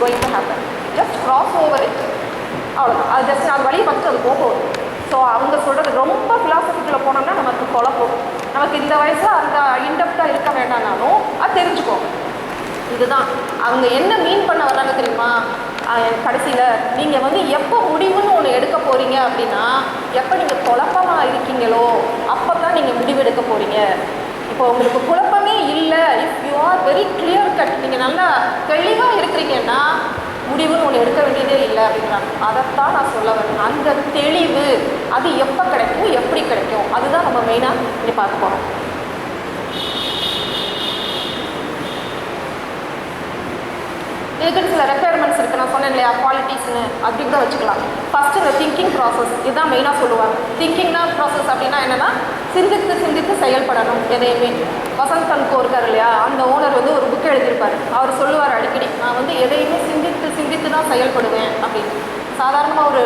Going to happen just cross over it அவ்வளோதான் அது just அது வழியை பார்த்து அது போகும் ஸோ அவங்க சொல்கிறது ரொம்ப ஃபிலாசபிக்குள்ளே போனோம்னா நமக்கு குழப்பம் நமக்கு இந்த வயசில் அந்த இன்டெப்டாக இருக்க வேண்டாம்னாலும் அது தெரிஞ்சுக்கோங்க இதுதான். அவங்க என்ன மீன் பண்ண வர்றாங்க தெரியுமா? கடைசியில் நீங்கள் வந்து எப்போ முடிவுன்னு ஒன்று எடுக்க போகிறீங்க அப்படின்னா எப்போ நீங்கள் குழப்பமாக இருக்கீங்களோ அப்போ தான் நீங்கள் முடிவு எடுக்க போகிறீங்க இப்போ உங்களுக்கு குழப்பமே இல்லை. If you are very clear cut நீங்கள் நல்லா தெளிவாக இருக்கிறீங்கன்னா எடுக்க வேண்டியதே இல்லை அப்படின்றாங்க அதைத்தான் நான் சொல்ல வரேன். அந்த தெளிவு அது எப்போ கிடைக்கும் எப்படி கிடைக்கும் அதுதான் நம்ம மெயினாக இங்கே பார்க்க போகிறோம் இதுக்குன்னு சில ரெக்குயர்மெண்ட்ஸ் இருக்குது நான் சொன்னேன் இல்லையா? குவாலிட்டிஸ்னு அப்படின்னு தான் வச்சுக்கலாம். ஃபஸ்ட்டு இந்த திங்கிங் ப்ராசஸ் இதுதான் மெயினாக சொல்லுவாங்க. திங்கிங்னா ப்ராசஸ் அப்படின்னா என்னென்னா சிந்தித்து சிந்தித்து செயல்படணும் எதையுமே. வசந்த் கன்கோ இருக்கார் இல்லையா? அந்த ஓனர் வந்து ஒரு புக் எழுதியிருப்பார். அவர் சொல்லுவார் அடிக்கடி நான் வந்து எதையுமே சிந்தி சிந்தித்து தான் செயல்படுவேன் அப்படின்னு. சாதாரணமாக ஒரு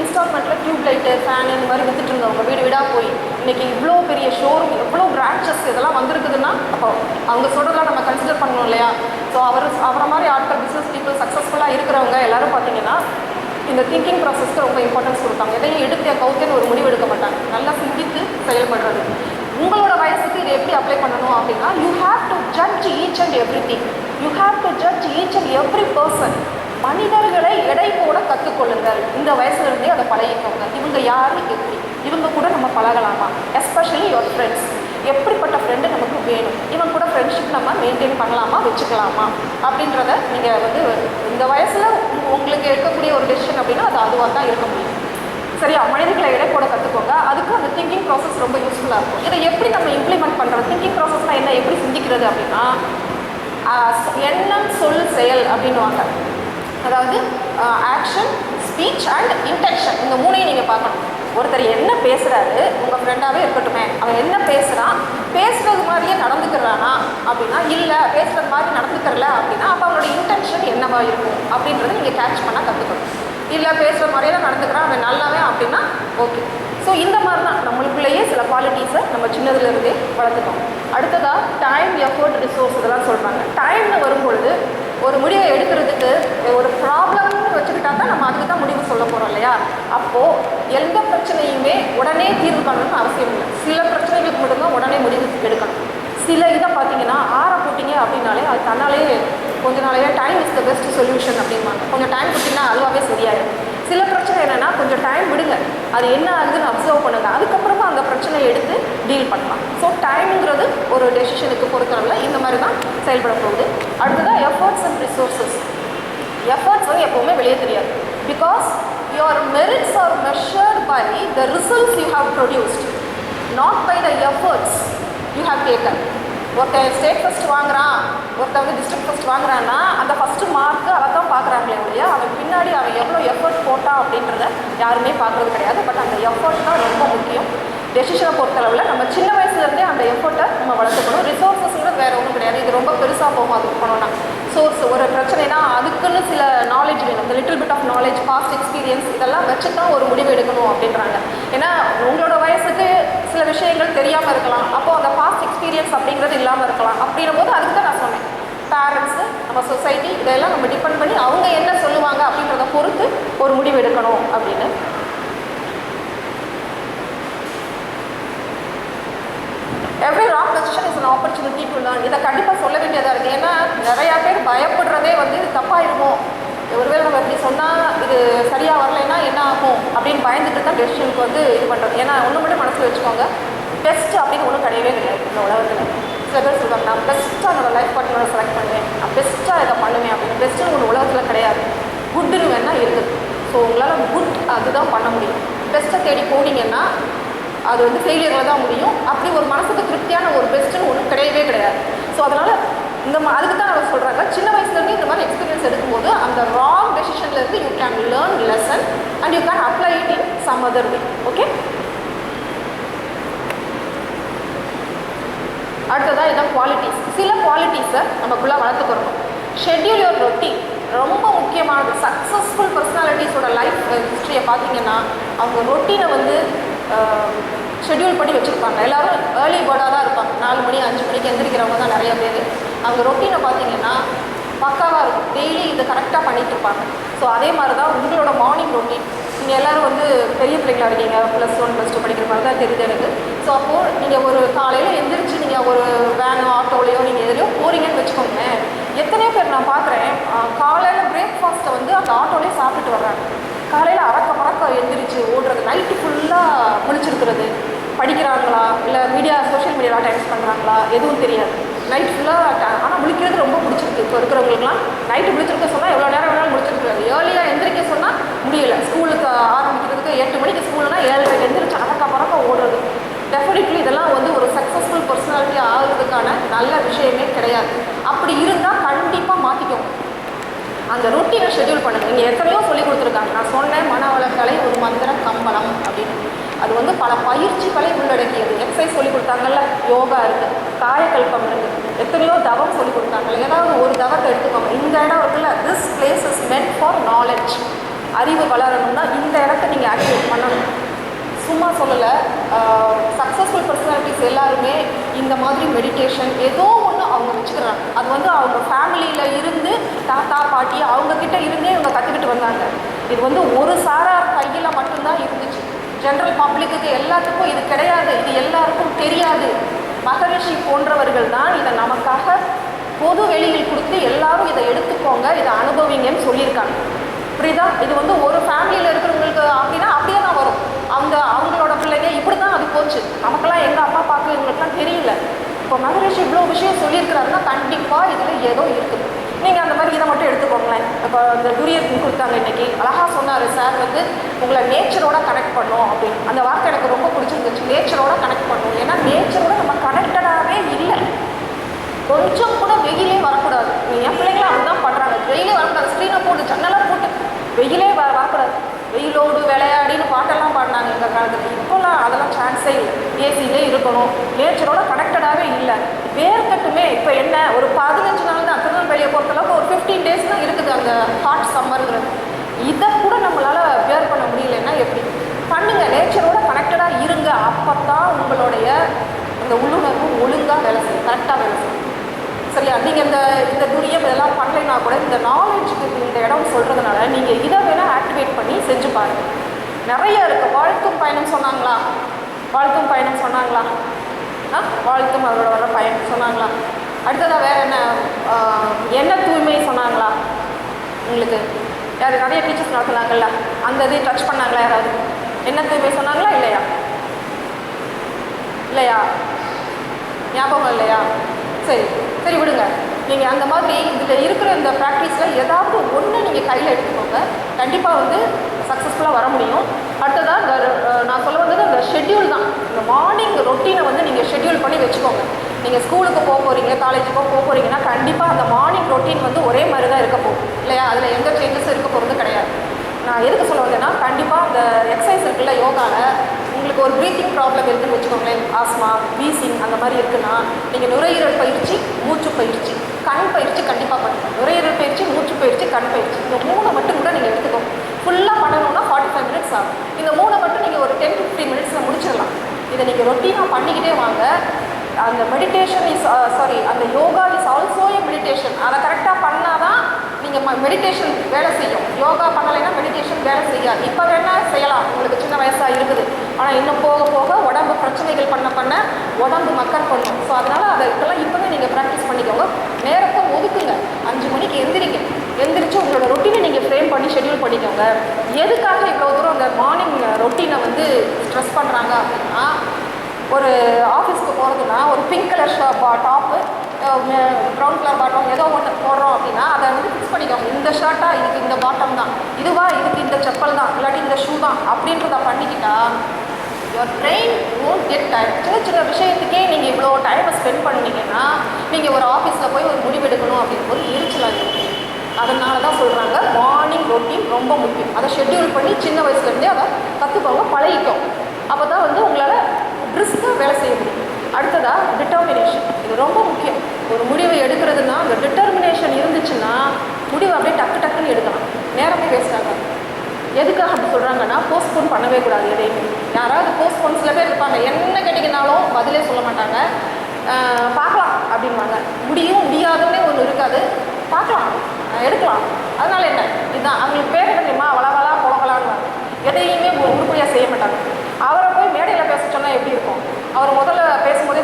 இன்ஸ்டால்மெண்ட்டில் டியூப் லைட்டு ஃபேன் இந்த மாதிரி வித்துட்டு இருந்தவங்க வீடு வீடாக போய் இன்றைக்கி இவ்வளோ பெரிய ஷோரூம் எவ்வளோ பிரான்ச்சஸ் இதெல்லாம் வந்திருக்குதுன்னா அப்போ அவங்க சொல்கிறதெல்லாம் நம்ம கன்சிடர் பண்ணணும் இல்லையா? ஸோ அவர் அவரை மாதிரி ஆட்கள் பிஸ்னஸ் பீப்புள் சக்ஸஸ்ஃபுல்லாக இருக்கிறவங்க எல்லோரும் பார்த்தீங்கன்னா இந்த திங்கிங் ப்ராசஸ்க்கு ரொம்ப இம்பார்ட்டன்ஸ் கொடுத்தாங்க எதையும் எடுத்து கவுத்தேன்னு ஒரு முடிவு எடுக்க மாட்டாங்க. நல்லா சிந்தித்து செயல்படுறது. உங்களோட வயசுக்கு இதை எப்படி அப்ளை பண்ணணும் அப்படின்னா you have to judge each and every thing you have to judge each and every person மனிதர்களை எடை போட கற்றுக்கொள்ளுங்கள் இந்த வயசுலேருந்தே அதை பழகிக்கோங்க. இவங்க யார்? எப்படி? இவங்க கூட நம்ம பழகலாமா? எஸ்பெஷலி யுவர் ஃப்ரெண்ட்ஸ் எப்படிப்பட்ட ஃப்ரெண்டு நமக்கு வேணும்? இவன் கூட ஃப்ரெண்ட்ஷிப் நம்ம மெயின்டைன் பண்ணலாமா? வச்சுக்கலாமா? அப்படின்றத நீங்கள் வந்து இந்த வயசில் உங்களுக்கு எடுக்கக்கூடிய ஒரு டெசிஷன் அப்படின்னா அது அதுவாக தான் இருக்க முடியும். சரியா? மனிதர்களை எடை போட கற்றுக்கோங்க அதுக்கு அந்த திங்கிங் ப்ராசஸ் ரொம்ப யூஸ்ஃபுல்லாக இருக்கும். இதை எப்படி நம்ம இம்ப்ளிமெண்ட் பண்ணுறது திங்கிங் ப்ராசஸ்னால் என்ன? எப்படி சிந்திக்கிறது அப்படின்னா எண்ணம் சொல் செயல் அப்படின்னுவாங்க. அதாவது ஆக்ஷன் ஸ்பீச் அண்ட் இன்டென்ஷன் இந்த மூணையும் நீங்கள் பார்க்கணும். ஒருத்தர் என்ன பேசுகிறாரு உங்கள் ஃப்ரெண்டாகவே இருக்கட்டுமே. அவன் என்ன பேசுகிறான் பேசுகிறது மாதிரியே நடந்துக்கிறானா அப்படின்னா இல்லை பேசுகிறது மாதிரி நடந்துக்கிறல அப்படின்னா அப்போ அவனோட இன்டென்ஷன் என்னவா இருக்கும் அப்படின்றத நீங்கள் கேட்ச் பண்ணால் கற்றுக்கணும் இல்லை பேசுகிற மாதிரியே தான் நடந்துக்கிறான் அவன் நல்லாவே அப்படின்னா ஓகே ஸோ இந்த மாதிரி தான் நம்மளுக்குள்ளேயே சில குவாலிட்டிஸை நம்ம சின்னதுலேருந்தே வளர்த்துக்கோம் அடுத்ததாக டைம் எஃபோர்ட் ரிசோர்ஸ் இதெல்லாம் சொல்கிறாங்க டைம்னு வரும்பொழுது ஒரு முடிவை எடுக்கிறதுக்கு ஒரு ப்ராப்ளம்னு வச்சுக்கிட்டா தான் நம்ம அதுக்கு தான் முடிவு சொல்ல போகிறோம் இல்லையா? அப்போது எந்த பிரச்சனையுமே உடனே தீர்வு காணணும்னு அவசியம் இல்லை. சில பிரச்சனைகளுக்கு மட்டும்தான் உடனே முடிவு எடுக்கணும். சில இதை பார்த்தீங்கன்னா ஆற போட்டிங்க அப்படின்னாலே அது தன்னாலே கொஞ்ச நாளையே time is the best solution அப்படிம்பாங்க. கொஞ்சம் டைம் கொடுத்தீங்கன்னா அதுவாகவே சரியாயிடும். சில பிரச்சனை என்னென்னா கொஞ்சம் டைம் விடுங்க. அது என்ன ஆகுதுன்னு அப்சர்வ் பண்ணுங்க. அதுக்கப்புறமா அந்த பிரச்சனையை எடுத்து டீல் பண்ணலாம். ஸோ டைமுங்கிறது ஒரு டெசிஷனுக்கு பொறுத்தளவில் இந்த மாதிரி தான் செயல்பட போகுது. அடுத்ததாக எஃபர்ட்ஸ் அண்ட் ரிசோர்ஸஸ் எஃபர்ட்ஸ் வந்து எப்போவுமே வெளியே தெரியாது. Because your merits are measured by the results you have produced not by the efforts you have taken ஒருத்தன் ஸ்டேட் ஃபஸ்ட் வாங்குறான் ஒருத்தன் வந்து டிஸ்ட்ரிக்ட் ஃபஸ்ட் வாங்குறான்னா அந்த ஃபஸ்ட்டு மார்க்கு அதை தான் பார்க்குறாங்களே ஒழிய அவன் பின்னாடி அவன் எவ்வளோ எஃபர்ட் போட்டான் அப்படின்றத யாருமே பார்க்குறது கிடையாது. பட் அந்த எஃபர்ட் தான் ரொம்ப முக்கியம். டெசிஷனை பொறுத்தளவில் நம்ம சின்ன வயசுலேருந்தே அந்த எஃபர்ட்டை நம்ம வளர்த்துக்கணும். ரிசோர்ஸஸ்ங்கிறது வேறு ஒன்றும் கிடையாது. இது ரொம்ப பெருசாக போகும் அதுக்கு போனோம்னா. சோர்ஸ் ஒரு பிரச்சனைனா அதுக்குன்னு சில நாலேஜ் வேணும். இந்த little bit of knowledge past experience இதெல்லாம் வச்சு தான் ஒரு முடிவு எடுக்கணும் அப்படின்றாங்க. ஏன்னா உங்களோட வயசுக்கு சில விஷயங்கள் தெரியாமல் இருக்கலாம். அப்போது அந்த பாஸ்ட் எக்ஸ்பீரியன்ஸ் அப்படிங்கிறது இல்லாமல் இருக்கலாம். அப்படின்னும் போது அதுக்கு தான் நான் சொன்னேன். பேரண்ட்ஸு நம்ம சொசைட்டி இதெல்லாம் நம்ம டிபெண்ட் பண்ணி அவங்க என்ன சொல்லுவாங்க அப்படின்றத பொறுத்து ஒரு முடிவு எடுக்கணும் அப்படின்னு. Every wrong decision is an opportunity to learn இதை கண்டிப்பாக சொல்ல வேண்டியதாக இருக்குது ஏன்னா நிறையா பேர் பயப்படுறதே வந்து இது தப்பாயிருமோ? ஒருவேளை நம்ம இப்படி சொன்னால் இது சரியாக வரலைன்னா என்ன ஆகும்? அப்படின்னு பயந்துட்டு தான் டெசிஷனுக்கு வந்து இது பண்ணுறது ஏன்னா ஒன்று மட்டும் மனசில் வச்சுக்கோங்க. பெஸ்ட் அப்படின்னு ஒன்றும் கிடையவே கிடையாது இந்த உலகத்தில். சில பேர் சொல்லுவாங்க நான் பெஸ்ட்டாக என்னோட லைஃப் பார்ட்னரை செலக்ட் பண்ணுவேன். நான் பெஸ்ட்டாக இதை பண்ணுவேன். அப்படின்னு. பெஸ்ட்டுன்னு ஒன்று உலகத்தில் கிடையாது. குட்டுன்னு வேணால் இருக்குது. ஸோ உங்களால் குட் அதுதான் பண்ண முடியும். பெஸ்ட்டை தேடி போனீங்கன்னா அது வந்து ஃபெயிலியரில் தான் முடியும். அப்படி ஒரு மனசுக்கு திருப்தியான ஒரு பெஸ்ட்டுன்னு ஒன்றும் கிடையவே கிடையாது. ஸோ அதனால் இந்த மா அதுக்கு தான் நம்ம சொல்கிறாங்க சின்ன வயசுலேருந்து இந்த மாதிரி எக்ஸ்பீரியன்ஸ் எடுக்கும்போது அந்த wrong டெசிஷன்லேருந்து you can learn lesson and you can apply it in some other way okay அடுத்ததாக இதான் குவாலிட்டிஸ் சில குவாலிட்டிஸை நமக்குள்ளே வளர்த்துக்கிறோம் ஷெட்யூல் யோர் ரொட்டீன் ரொம்ப முக்கியமானது. சக்ஸஸ்ஃபுல் பர்சனாலிட்டிஸோட லைஃப் ஹிஸ்ட்ரியை பார்த்தீங்கன்னா அவங்க ரொட்டீனை வந்து ஷெட்யூல் பண்ணி வச்சுருப்பாங்க. எல்லாரும் ஏர்லி பேர்டாக தான் இருப்பாங்க. நாலு மணி அஞ்சு மணிக்கு எந்திரிக்கிறவங்க தான் நிறைய பேர். அவங்க ரொட்டீனை பார்த்தீங்கன்னா பக்காவாக இருக்கும். டெய்லி இதை கரெக்டாக பண்ணிகிட்டு இருப்பாங்க. ஸோ அதே மாதிரி தான் உங்களோட மார்னிங் ரொட்டீன் நீங்கள் எல்லோரும் வந்து பெரிய பிள்ளைங்களா இருக்கீங்க. ப்ளஸ் ஒன் ப்ளஸ் டூ படிக்கிற மாதிரி தான் தெரியுது எனக்கு. ஸோ அப்போது நீங்கள் ஒரு காலையில் எந்திரிச்சு நீங்கள் ஒரு வேனோ ஆட்டோலையோ நீங்கள் எதுலையோ போகிறீங்கன்னு வச்சுக்கோங்களேன். எத்தனையோ பேர் நான் பார்க்குறேன் காலையில் பிரேக்ஃபாஸ்ட்டை வந்து அந்த ஆட்டோலேயே சாப்பிட்டுட்டு வர்றாங்க. காலையில் அறக்க பறக்க எழுந்திரிச்சு ஓடுறது. நைட்டு ஃபுல்லாக முழிச்சிருக்கிறது. படிக்கிறாங்களா? இல்லை மீடியா சோஷியல் மீடியாவில் டைம்ஸ் பண்ணுறாங்களா எதுவும் தெரியாது. நைட் ஃபுல்லாக ஆனால் முழிக்கிறது ரொம்ப பிடிச்சிருக்கு. இப்போ இருக்கிறவங்களுக்குலாம் நைட்டு முடிச்சிருக்க சொன்னால் எவ்வளோ நேரம் வேணாலும் முடிச்சிருக்காது ஏர்லியாக எந்திரிக்க சொன்னால் முடியல. ஸ்கூலுக்கு ஆரம்பிக்கிறதுக்கு எட்டு மணிக்கு ஸ்கூல்னா ஏழரை எந்திரிச்சு அறக்க பறக்க ஓடுறது. டெஃபினெட்லி இதெல்லாம் வந்து ஒரு சக்ஸஸ்ஃபுல் பர்சனாலிட்டி ஆகிறதுக்கான நல்ல விஷயமே கிடையாது. அப்படி இருந்தால் அந்த ரொட்டீனை ஷெட்யூல் பண்ணுங்கள் நீங்கள் எத்தனையோ சொல்லி கொடுத்துருக்காங்க. நான் சொன்னேன் மன மனவளக்கலை ஒரு மந்திர கம்பளம் அப்படின்னு. அது வந்து பல பயிற்சிகளை உள்ளடக்கியது. எக்ஸசைஸ் சொல்லி கொடுத்தாங்கல்ல யோகா இருக்குது காயக்கல்பம் இருக்குது எத்தனையோ தவம் சொல்லி கொடுத்தாங்கல்ல ஏதாவது ஒரு தவத்தை எடுத்துக்கோங்க. இந்த இடம் இருக்குல்ல this place is meant for knowledge அறிவு வளரணும்னா இந்த இடத்த நீங்கள் ஆக்டிவேட் பண்ணணும். சும்மா சொல்லலை சக்ஸஸ்ஃபுல் பர்சனாலிட்டிஸ் எல்லாருமே இந்த மாதிரி மெடிடேஷன் ஏதோ அவங்க வச்சுக்கிறாங்க. அது வந்து அவங்க ஃபேமிலியில் இருந்து தாத்தா பாட்டி அவங்கக்கிட்ட இருந்தே இவங்க கற்றுக்கிட்டு வந்தாங்க. இது வந்து ஒரு சாரார் கையில் மட்டும்தான் இருந்துச்சு. ஜென்ரல் பப்ளிக்கு எல்லாத்துக்கும் இது கிடையாது. இது எல்லாருக்கும் தெரியாது. மகரிஷி போன்றவர்கள் தான் இதை நமக்காக பொது வெளியில் கொடுத்து எல்லாரும் இதை எடுத்துக்கோங்க இதை அனுபவிங்கன்னு சொல்லியிருக்காங்க. புரியுதா? இது வந்து ஒரு ஃபேமிலியில் இருக்கிறவங்களுக்கு அப்படின்னா அப்படியே தான் வரும் அந்த அவங்களோட பிள்ளைங்க இப்படி தான் அது போச்சு நமக்கெல்லாம் எங்கள் அப்பா பார்க்க இவங்களுக்குலாம் தெரியல இப்போ மகரிஷி இவ்வளோ விஷயம் சொல்லியிருக்கிறாருன்னா கண்டிப்பாக இதில் ஏதோ இருக்குது நீங்கள் அந்த மாதிரி இதை மட்டும் எடுத்துக்கோங்களேன். இப்போ இந்த டூரியர் கொடுத்தாங்க இன்னைக்கு. அழகாக சொன்னார் சார் வந்து உங்களை நேச்சரோட கனெக்ட் பண்ணும் அப்படின்னு. அந்த வார்த்தை எனக்கு ரொம்ப பிடிச்சிருந்துச்சு. நேச்சரோட கனெக்ட் பண்ணும். ஏன்னா நேச்சரோட நம்ம கனெக்டடாகவே இல்லை. கொஞ்சம் கூட வெயிலே வரக்கூடாது. என் பிள்ளைங்களும் அதுதான் பண்ணுறாங்க வெயிலே வரக்கூடாது. ஸ்க்ரீனை போட்டு ஜன்னலாக போட்டு. வெயிலே வ வரக்கூடாது. வெயிலோடு விளையாடின்னு பாட்டெல்லாம் பாடினாங்க இந்த காலத்தில். இப்போல்லாம் அதெல்லாம் சான்ஸே இல்லை. ஏசியிலே இருக்கணும். நேச்சரோட கனெக்டடாகவே இல்லை. வேர்க்கட்டுமே இப்போ என்ன? ஒரு பதினஞ்சு நாள் தான் திருநெல்வேலியை பொறுத்தளவுக்கு ஒரு ஃபிஃப்டீன் டேஸ் தான் இருக்குது அந்த ஹாட் சம்மருங்கிறது இதை கூட நம்மளால் வேர் பண்ண முடியலன்னா எப்படி? பண்ணுங்க நேச்சரோட கனெக்டடாக இருங்க. அப்போ தான் உங்களுடைய அந்த உள்ளுணர்வு ஒழுங்காக வேலை செய்யும். கரெக்டாக வேலை செய்யும். சரியா? நீங்கள் இந்த இந்த துரியம் இதெல்லாம் பண்ணலைன்னா கூட இந்த நாலேஜுக்கு இந்த இடம் சொல்கிறதுனால நீங்கள் இதை வேணால் ஆக்டிவேட் பண்ணி செஞ்சு பாருங்கள் நிறைய இருக்குது வாழ்க்கும் பயணம் சொன்னாங்களா? வாழ்க்கும் பயணம் சொன்னாங்களா? வாழ்த்தும் அவரோட வர பயன் சொன்னாங்களா? அடுத்ததாக வேறு என்ன என்ன தூய்மை சொன்னாங்களா? உங்களுக்கு? யார் நிறைய டீச்சர்ஸ் நடத்துனாங்கல்ல அந்த இது டச் பண்ணாங்களா யாராவது? என்ன தூய்மை சொன்னாங்களா இல்லையா? இல்லையா? ஞாபகம் இல்லையா? சரி சரி விடுங்க. நீங்கள் அந்த மாதிரி இதில் இருக்கிற இந்த ப்ராக்டிஸில் ஏதாவது ஒன்று நீங்கள் கையில் எடுத்துக்கோங்க. கண்டிப்பாக வந்து சக்ஸஸ்ஃபுல்லாக வர முடியும். அடுத்ததாக இந்த நான் சொல்ல வந்தது அந்த ஷெட்யூல் தான். இந்த மார்னிங் ரொட்டீனை வந்து நீங்கள் ஷெட்யூல் பண்ணி வச்சுக்கோங்க. நீங்கள் ஸ்கூலுக்கு போக போகிறீங்க காலேஜுக்கோ போக போகிறீங்கன்னா கண்டிப்பாக அந்த மார்னிங் ரொட்டீன் வந்து ஒரே மாதிரி தான் இருக்க போகும் இல்லையா? அதில் எந்த சேஞ்சஸும் இருக்க போகிறது கிடையாது. நான் எதுக்கு சொல்ல வந்தேன்னா கண்டிப்பாக அந்த எக்ஸசைஸ் இருக்குல்ல யோகாவில் உங்களுக்கு ஒரு ப்ரீத்திங் ப்ராப்ளம் இருக்குன்னு வச்சுக்கோங்களேன். ஆஸ்மா வீசிங் அந்த மாதிரி இருக்குன்னா நீங்கள் நுரையீரல் பயிற்சி மூச்சு பயிற்சி. கண் பயிற்சி கண்டிப்பாக பண்ணணும். நுரையீரல் பயிற்சி மூச்சு பயிற்சி கண் பயிற்சி. இந்த மூணை மட்டும் கூட நீங்கள் எடுத்துக்கோங்க ஃபுல்லாக பண்ணணும்னா ஃபார்ட்டி ஃபைவ் மினிட்ஸ் ஆகும். இந்த மூணை மட்டும் நீங்கள் ஒரு டென் ஃபிஃப்டீன் மினிட்ஸில் முடிச்சிடலாம். இதை நீங்கள் ரொட்டீனாக பண்ணிக்கிட்டே வாங்க. அந்த மெடிடேஷன் இஸ் சாரி அந்த yoga is also a meditation அதை கரெக்டாக பண்ணால் தான் நீங்கள் மெடிடேஷன் வேலை செய்யும். யோகா பண்ணலைன்னா மெடிடேஷன் வேலை செய்யாது. இப்போ வேணால் செய்யலாம். உங்களுக்கு சின்ன வயசாக இருக்குது. ஆனால் இன்னும் போக போக உடம்பு பிரச்சனைகள் பண்ண பண்ண உடம்பு மக்கர் பண்ணும். ஸோ அதனால் அதை இப்போல்லாம் இப்போவே நீங்கள் ப்ராக்டிஸ் பண்ணிக்கோங்க. நேரத்தை ஒதுக்குங்க. அஞ்சு மணிக்கு எந்திரிங்க. எந்திரிச்சு உங்களோட ரொட்டீனை நீங்கள் ஃப்ரேம் பண்ணி ஷெட்யூல் பண்ணிக்கோங்க. எதுக்காக இவ்வளோ தூரம் அந்த மார்னிங் ரொட்டீனை வந்து ஸ்ட்ரெஸ் பண்ணுறாங்க அப்படின்னா ஒரு ஆஃபீஸ்க்கு போகிறதுனா ஒரு பிங்க் கலர் ஷா டாப்பு ப்ரௌன் கலர் பாட்டம் ஏதோ ஒன்று போடுறோம் அப்படின்னா அதை வந்து ஃபிக்ஸ் பண்ணிக்கோங்க. இந்த ஷர்ட்டாக இதுக்கு இந்த பாட்டம் தான். இதுவா இதுக்கு இந்த செப்பல் தான் இல்லாட்டி இந்த ஷூ தான் அப்படின்றத பண்ணிக்கிட்டா your brain won't get time சின்ன சின்ன விஷயத்துக்கே நீங்கள் இவ்வளோ டைமை ஸ்பெண்ட் பண்ணீங்கன்னா நீங்கள் ஒரு ஆஃபீஸில் போய் ஒரு முடிவெடுக்கணும் அப்படின்னு ஒரு எரிச்சலாக இருக்கும். அதனால தான் சொல்கிறாங்க மார்னிங் ரொட்டீன் ரொம்ப முக்கியம். அதை ஷெட்யூல் பண்ணி சின்ன வயசுலேருந்தே அதை கற்றுக்கோங்க பழகிக்கும் அப்போ தான் வந்து உங்களால் ரிஸ்க்காக வேலை செய்ய முடியும். அடுத்ததாக டிட்டர்மினேஷன் இது ரொம்ப முக்கியம். ஒரு முடிவை எடுக்கிறதுனா அந்த டிட்டர்மினேஷன் இருந்துச்சுன்னா முடிவு அப்படியே டக்கு டக்குன்னு எடுக்கலாம். நேரமே வேஸ்ட் ஆகாது. எதுக்காக அப்படி சொல்கிறாங்கன்னா போஸ்ட்போன் பண்ணவே கூடாது எதையுமே. யாராவது போஸ்ட்போன் சில பேர் இருப்பாங்க. என்ன கேட்டிங்கனாலும் பதிலே சொல்ல மாட்டாங்க. பார்க்கலாம் அப்படிம்பாங்க. முடியும் முடியாதுன்னே ஒன்று இருக்காது. பார்க்கலாம். எடுக்கலாம். அதனால என்ன? இதுதான். அவங்களுக்கு பேர் என்ன தெரியுமா? வளவலா குலகலான்னு எதையுமே ஒரு உருப்படியாக செய்ய மாட்டாங்க. அவரை போய் மேடையில் பேச சொன்னால் எப்படி இருக்கும்? அவர் முதல்ல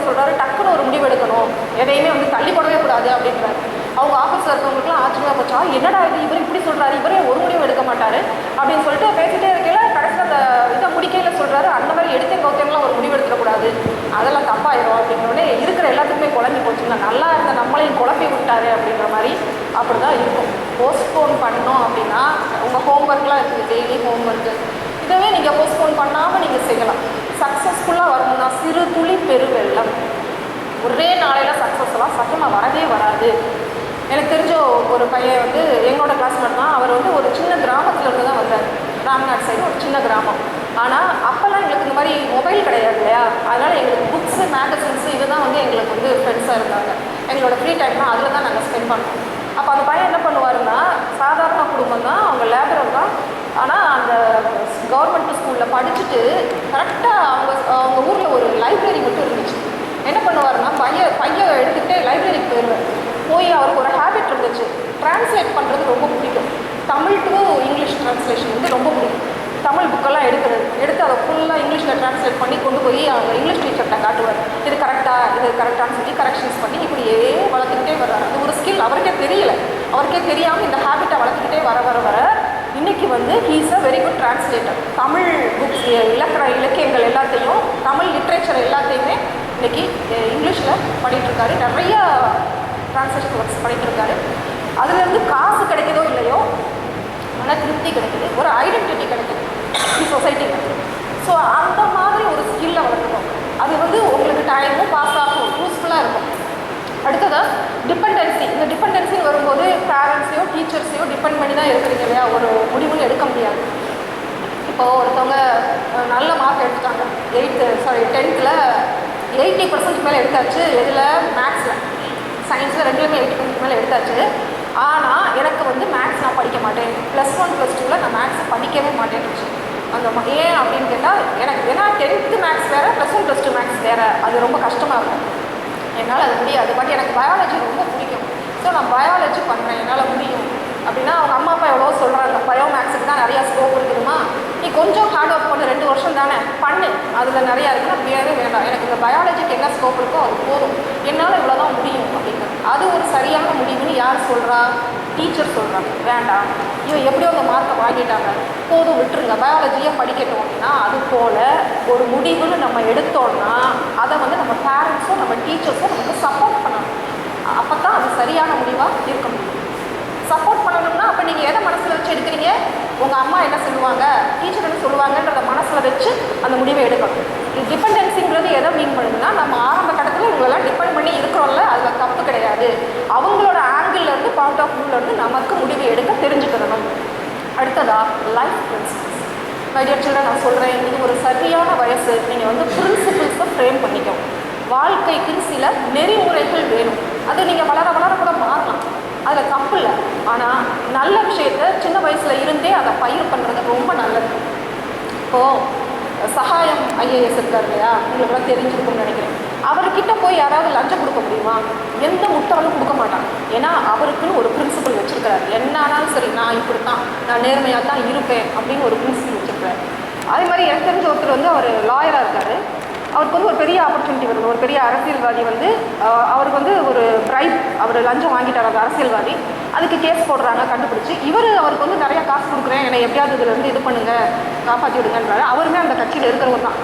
சொல்கிறாரு டக்குன்னு ஒரு முடிவு எடுக்கணும். எதையுமே வந்து தள்ளி போடவே கூடாது அப்படின்றாரு. அவங்க ஆஃபீஸில் இருக்கவங்களுக்குலாம் ஆச்சரியமாக போச்சா என்னடா இது? இவர் இப்படி சொல்கிறாரு இவரே ஒரு முடிவு எடுக்க மாட்டார். அப்படின்னு சொல்லிட்டு பேசிட்டே இருக்கையில் கடைசியில் அந்த இதை முடிக்கையில் சொல்கிறாரு அந்த மாதிரி எடுத்தேன் கௌத்தியம்லாம் ஒரு முடிவு எடுத்துடக்கூடாது அதெல்லாம் தப்பாயிரும். அப்படின்னோடனே இருக்கிற எல்லாத்துக்குமே குழம்பி போச்சுங்க. நல்லா இருந்த நம்மளையும் குழப்பி விட்டாரு அப்படின்ற மாதிரி அப்படி தான் இருக்கும். போஸ்ட்போன் பண்ணோம் அப்படின்னா உங்கள் ஹோம்ஒர்க்லாம் இருக்குது. டெய்லி ஹோம்ஒர்க்கு இதவே நீங்கள் போஸ்ட்போன் பண்ணாமல் நீங்கள் செய்யலாம். சக்ஸஸ்ஃபுல்லாக வரணும்னா சிறு துளி பெருவெள்ளம் ஒரே நாளையில் சக்ஸஸ்ஃபுல்லாக சத்தியமாக வரவே வராது. எனக்கு தெரிஞ்ச ஒரு பையன் வந்து எங்களோட கிளாஸ்மேட் தான். அவர் வந்து ஒரு சின்ன கிராமத்தில் இருந்து தான் வந்தார். ராம்நாத் சைடு ஒரு சின்ன கிராமம். ஆனால் அப்போல்லாம் எங்களுக்கு இந்த மாதிரி மொபைல் கிடையாது இல்லையா? அதனால் எங்களுக்கு புக்ஸு மேகசின்ஸு இதுதான் வந்து எங்களுக்கு வந்து ஃப்ரெண்ட்ஸாக இருந்தாங்க. எங்களோட ஃப்ரீ டைம்லாம் அதில் தான் நாங்கள் ஸ்பெண்ட் பண்ணோம். அப்போ அந்த பையன் என்ன பண்ணுவாருன்னா சாதாரண குடும்பம் தான் அவங்க லேபரர் தான் ஆனால் அந்த கவர்மெண்ட் ஸ்கூலில் படிச்சுட்டு கரெக்டாக அவங்க அவங்க ஊரில் ஒரு லைப்ரரி மட்டும் இருந்துச்சு. என்ன பண்ணுவாருன்னா பையன் பையன் எடுத்துகிட்டே லைப்ரரிக்கு போயிடுவார். போய் அவருக்கு ஒரு ஹேபிட் இருந்துச்சு. ட்ரான்ஸ்லேட் பண்ணுறது ரொம்ப பிடிக்கும். தமிழ் டு இங்கிலீஷ் ட்ரான்ஸ்லேஷன் வந்து ரொம்ப பிடிக்கும். தமிழ் புக்கெல்லாம் எடுக்கிறது. எடுத்து அதை ஃபுல்லாக இங்கிலீஷில் ட்ரான்ஸ்லேட் பண்ணி கொண்டு போய் அவங்க இங்கிலீஷ் டீச்சர்கிட்ட காட்டுவார். இது கரெக்டாக இது கரெக்டானு சொல்லி கரெக்ஷன்ஸ் பண்ணி இப்படியே வளர்த்துக்கிட்டே வர்றாரு. அது ஒரு ஸ்கில் அவருக்கே தெரியல. அவருக்கே தெரியாமல் இந்த ஹேபிட்டை வளர்த்துக்கிட்டே வர வர வர இன்னைக்கு வந்து he's a very good translator Tamil books இலக்கண இலக்கியங்கள் எல்லாத்தையும் தமிழ் லிட்ரேச்சர் எல்லாத்தையுமே இன்னைக்கு இங்கிலீஷில் பண்ணிகிட்ருக்காரு நிறைய டிரான்ஸ்லேஷன் ஒர்க்ஸ் பண்ணிட்டு அதுலேருந்து காசு கிடைக்குதோ இல்லையோ மன திருப்தி கிடைக்குது. ஒரு ஐடென்டிட்டி கிடைக்குது. சொசைட்டியில் ஸோ அந்த மாதிரி ஒரு ஸ்கில்லை வளர்க்கணும் அது வந்து உங்களுக்கு டைமும் பாஸ் ஆகும். யூஸ்ஃபுல்லாக இருக்கும். அடுத்ததாக டிபெண்டன்சி இந்த டிபெண்டன்சின்னு வரும்போது பேரண்ட்ஸையோ டீச்சர்ஸையோ டிபெண்ட் பண்ணி தான் இருக்கிறீங்க இல்லையா? ஒரு முடிவுன்னு எடுக்க முடியாது. இப்போது ஒருத்தவங்க நல்ல மார்க் எடுத்துட்டாங்க. எயித்து சாரி டென்த்தில் எயிட்டி பர்சன்ட் மேலே எடுத்தாச்சு. எதில்? மேக்ஸில் சயின்ஸில் ரெண்டுலேயுமே எயிட்டி பர்சன்ட் மேலே எடுத்தாச்சு. ஆனால் எனக்கு வந்து மேக்ஸ் நான் படிக்க மாட்டேன். ப்ளஸ் ஒன் ப்ளஸ் டூவில் நான் மேக்ஸ் படிக்கவே மாட்டேன்னுச்சு. அந்த ஏன் அப்படின்னு கேட்டால் எனக்கு ஏன்னா டென்த்து மேக்ஸ் வேறு plus one plus two maths வேறு. அது ரொம்ப கஷ்டமாக இருக்கும். என்னால் அது முடியாது. பட் எனக்கு பயாலஜி ரொம்ப பிடிக்கும். ஸோ நான் பயாலஜி பண்ணுறேன் என்னால் முடியும். அப்படின்னா அவங்க அம்மா அப்பா எவ்வளோ சொல்கிறாங்க பயோ மேக்ஸுக்கு தான் நிறையா ஸ்கோப் இருக்குதுமா நீ கொஞ்சம் ஹார்ட் ஒர்க் பண்ணு. ரெண்டு வருஷம் தானே. பண்ணு. அதில் நிறையா இருக்குன்னா வேறே வேண்டாம். எனக்கு இந்த பயாலஜிக்கு என்ன ஸ்கோப் இருக்கோ அது போதும் என்னால் இவ்வளோ தான் முடியும் அப்படிங்கிறது அது ஒரு சரியான முடிவுன்னு யார் சொல்கிறா டீச்சர் சொல்கிறாங்க வேண்டாம். இவன் எப்படியோ அந்த மார்க்கை வாங்கிட்டாங்க. போதும் விட்டுருங்க. பயாலஜியை படிக்கட்டும் அப்படின்னா அது போல் ஒரு முடிவுன்னு நம்ம எடுத்தோம்னா அதை வந்து நம்ம பேரண்ட்ஸும் நம்ம டீச்சர்ஸும் நமக்கு சப்போர்ட் பண்ணணும். அப்போ தான் அது சரியான முடிவாக இருக்க முடியும். சப்போர்ட் பண்ணணும்னா அப்போ நீங்கள் எதை மனசில் வச்சு எடுக்கிறீங்க? உங்கள் அம்மா என்ன சொல்லுவாங்க? டீச்சர் என்ன சொல்லுவாங்கன்றத மனசில் வச்சு அந்த முடிவை எடுக்கணும். இது டிபெண்டன்சிங்கிறது எதை மீன் பண்ணுதுன்னா நம்ம ஆரம்ப கட்டத்தில் இவங்களெல்லாம் டிபெண்ட் பண்ணி இருக்கிறோம்ல அதில் தப்பு கிடையாது. அவங்களோட ஆங்கிள்லேருந்து பாயிண்ட் ஆஃப் வியூலேருந்து நமக்கு முடிவு எடுக்க தெரிஞ்சுக்கிறணும் அடுத்ததா லைஃப் பிரின்சிபிள்ஸ் மைடியர் சில்ட்ரன் நான் சொல்கிறேன் இது ஒரு சரியான வயசு. நீங்கள் வந்து பிரின்சிபிள்ஸை ஃப்ரேம் பண்ணிக்கணும் வாழ்க்கைக்கு சில நெறிமுறைகள் வேணும். அது நீங்கள் வளர வளர கூட மாறலாம். அதில் தப்பு இல்லை. ஆனால் நல்ல விஷயத்த சின்ன வயசில் இருந்தே அதை பயிர் இப்போது சகாயம் ஐஏஎஸ் இருக்கார் இல்லையா? உங்களுக்குலாம் தெரிஞ்சிருக்கும்னு நினைக்கிறேன். அவர்கிட்ட போய் யாராவது லஞ்சம் கொடுக்க முடியுமா? எந்த முட்டாலும் கொடுக்க மாட்டாங்க ஏன்னா அவருக்குன்னு ஒரு பிரின்சிபல் வச்சிருக்கிறார். என்ன ஆனாலும் சரி நான் இப்படி தான் நான் நேர்மையாக தான் இருப்பேன் அப்படின்னு ஒரு பிரின்சிபல் வச்சிருக்கிறார். அதே மாதிரி எனக்கு தெரிஞ்ச ஒருத்தர் வந்து அவர் லாயராக இருக்கார். அவருக்கு வந்து ஒரு பெரிய ஆப்பர்ச்சுனிட்டி வருது. ஒரு பெரிய அரசியல்வாதி வந்து அவருக்கு வந்து ஒரு பிரைப் அவர் லஞ்சம் வாங்கிட்டார் அந்த அரசியல்வாதி. அதுக்கு கேஸ் போடுறாங்க கண்டுபிடிச்சி. இவர் அவருக்கு வந்து நிறைய காசு கொடுக்குறேன் என்னை எப்படியாவது இதில் வந்து இது பண்ணுங்க காப்பாற்றி விடுங்கன்றாரு. அவருமே அந்த கட்சியில் இருக்கிறவர் தான்.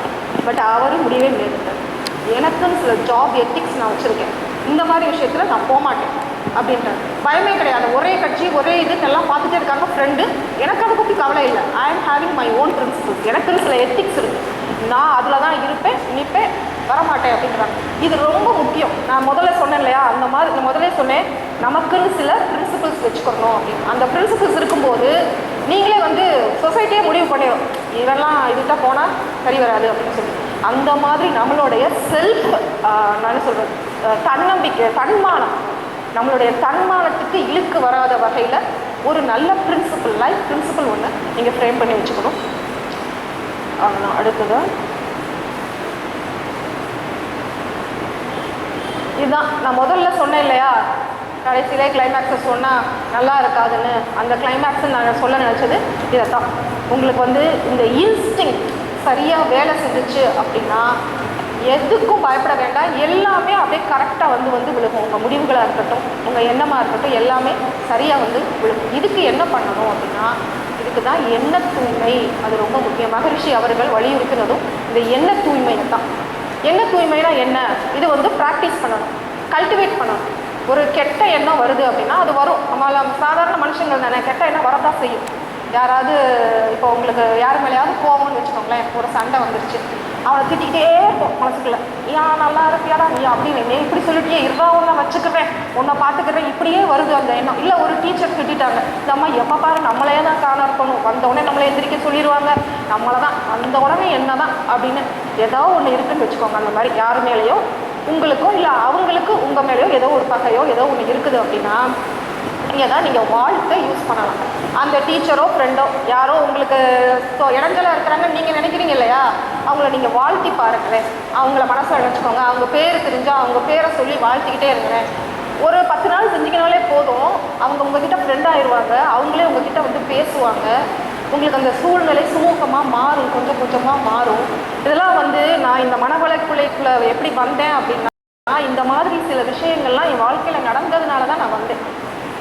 பட் அவரும் முடியவே முடியாது எனக்குன்னு சில ஜாப் எத்திக்ஸ் நான் வச்சுருக்கேன். இந்த மாதிரி விஷயத்தில் நான் போக மாட்டேன் அப்படின்றாரு. பயமே கிடையாது. ஒரே கட்சி ஒரே இதுக்கெல்லாம் எல்லாம் பார்த்துட்டே இருக்காங்க ஃப்ரெண்டு எனக்கு அதை பற்றி கவலை இல்லை. ஐ ஆம் ஹேவிங் மை ஓன் பிரின்சிபல்ஸ் எனக்குன்னு சில எத்திக்ஸ் இருக்குது நான் அதில் தான் இருப்பேன் நிற்பேன் வரமாட்டேன் அப்படின்றாங்க. இது ரொம்ப முக்கியம். நான் முதல்ல சொன்னேன் இல்லையா? அந்த மாதிரி நான் முதல்ல சொன்னேன் நமக்குன்னு சில பிரின்சிபல்ஸ் வச்சுக்கணும் அப்படின்னு. அந்த பிரின்சிபிள்ஸ் இருக்கும்போது நீங்களே வந்து சொசைட்டியே முடிவு பண்ணிடும் இதெல்லாம் இதுகிட்ட போனால் சரி வராது அப்படின்னு சொல்லி. அந்த மாதிரி நம்மளுடைய செல்ஃப் நான் என்ன சொல்கிறது தன்னம்பிக்கை தன்மானம். நம்மளுடைய தன்மானத்துக்கு இழுக்கு வராத வகையில் ஒரு நல்ல பிரின்சிபிள் லைஃப் பிரின்சிபல் ஒன்று நீங்கள் ஃப்ரேம் பண்ணி வச்சுக்கணும். அவ்வளோதான் அடுத்ததாக இதுதான். நான் முதல்ல சொன்னேன் இல்லையா? கடைசியிலே கிளைமேக்ஸை சொன்னால் நல்லா இருக்காதுன்னு. அந்த கிளைமேக்ஸை நான் சொல்ல நினச்சது இதை தான் உங்களுக்கு வந்து இந்த இன்ஸ்டிங் சரியாக வேலை செஞ்சுச்சு அப்படின்னா எதுக்கும் பயப்பட வேண்டாம். எல்லாமே அப்படியே கரெக்டாக வந்து வந்து விழுகும். உங்கள் முடிவுகளாக இருக்கட்டும் உங்கள் எண்ணமாக இருக்கட்டும் எல்லாமே சரியாக வந்து விழுகும். இதுக்கு என்ன பண்ணணும் அப்படின்னா அதுக்கு தான் எண்ண தூய்மை அது ரொம்ப முக்கியம். மகரிஷி அவர்கள் வலியுறுத்தினதும் இந்த எண்ண தூய்மையை தான் எண்ண தூய்மைனா என்ன? இது வந்து ப்ராக்டிஸ் பண்ணணும் கல்டிவேட் பண்ணணும். ஒரு கெட்ட எண்ணம் வருது அப்படின்னா அது வரும். நம்மள சாதாரண மனுஷங்கள் தானே கெட்ட எண்ணம் வரதான் செய்யும். யாராவது இப்போ உங்களுக்கு யார் மேலேயாவது கோவம்னு வச்சுக்கோங்களேன் ஒரு சண்டை வந்துருச்சு. அவளை திட்டிக்கிட்டே இருப்போம் மனசுக்குள்ள. ஏன் நல்லா இருப்பியாடா நீ? அப்படின்னு நீ இப்படி சொல்லிட்டியே இருவா உன்னை வச்சுக்கிறேன் உன்னை பார்த்துக்கிறேன். இப்படியே வருது அந்த எண்ணம். இல்லை ஒரு டீச்சர் திட்டாங்க இந்த அம்மா எப்போ பாரு நம்மளே தான் காண இருக்கணும். வந்த உடனே நம்மளை எந்திரிக்க சொல்லிடுவாங்க. நம்மளை தான் வந்த உடனே என்ன தான் அப்படின்னு ஏதோ ஒன்று இருக்குன்னு வச்சுக்கோங்க. அந்த மாதிரி யார் மேலேயோ உங்களுக்கோ இல்லை அவங்களுக்கு உங்கள் மேலேயோ ஏதோ ஒரு பகையோ ஏதோ ஒன்று இருக்குது அப்படின்னா நீங்கள் தான் நீங்கள் வாழ்க்கை யூஸ் பண்ணலாம். அந்த டீச்சரோ ஃப்ரெண்டோ யாரோ உங்களுக்கு ஸோ இடைஞ்சலாக இருக்கிறாங்கன்னு நீங்கள் நினைக்கிறீங்க இல்லையா? அவங்கள நீங்கள் வாழ்த்தி பாருங்களேன். அவங்கள மனசை நினச்சிக்கோங்க. அவங்க பேர் தெரிஞ்சால் அவங்க பேரை சொல்லி வாழ்த்திக்கிட்டே இருங்களேன் ஒரு பத்து நாள் செஞ்சுக்கினாலே போதும். அவங்க உங்ககிட்ட ஃப்ரெண்ட் ஆயிடுவாங்க அவங்களே உங்ககிட்ட வந்து பேசுவாங்க. உங்களுக்கு அந்த சூழ்நிலை சுமூகமாக மாறும். கொஞ்சம் கொஞ்சமாக மாறும். இதெல்லாம் வந்து நான் இந்த மனவளக்குலைக்குள்ள எப்படி வந்தேன் அப்படின்னா இந்த மாதிரி சில விஷயங்கள்லாம் என் வாழ்க்கையில் நடந்ததுனால தான் நான் வந்தேன்.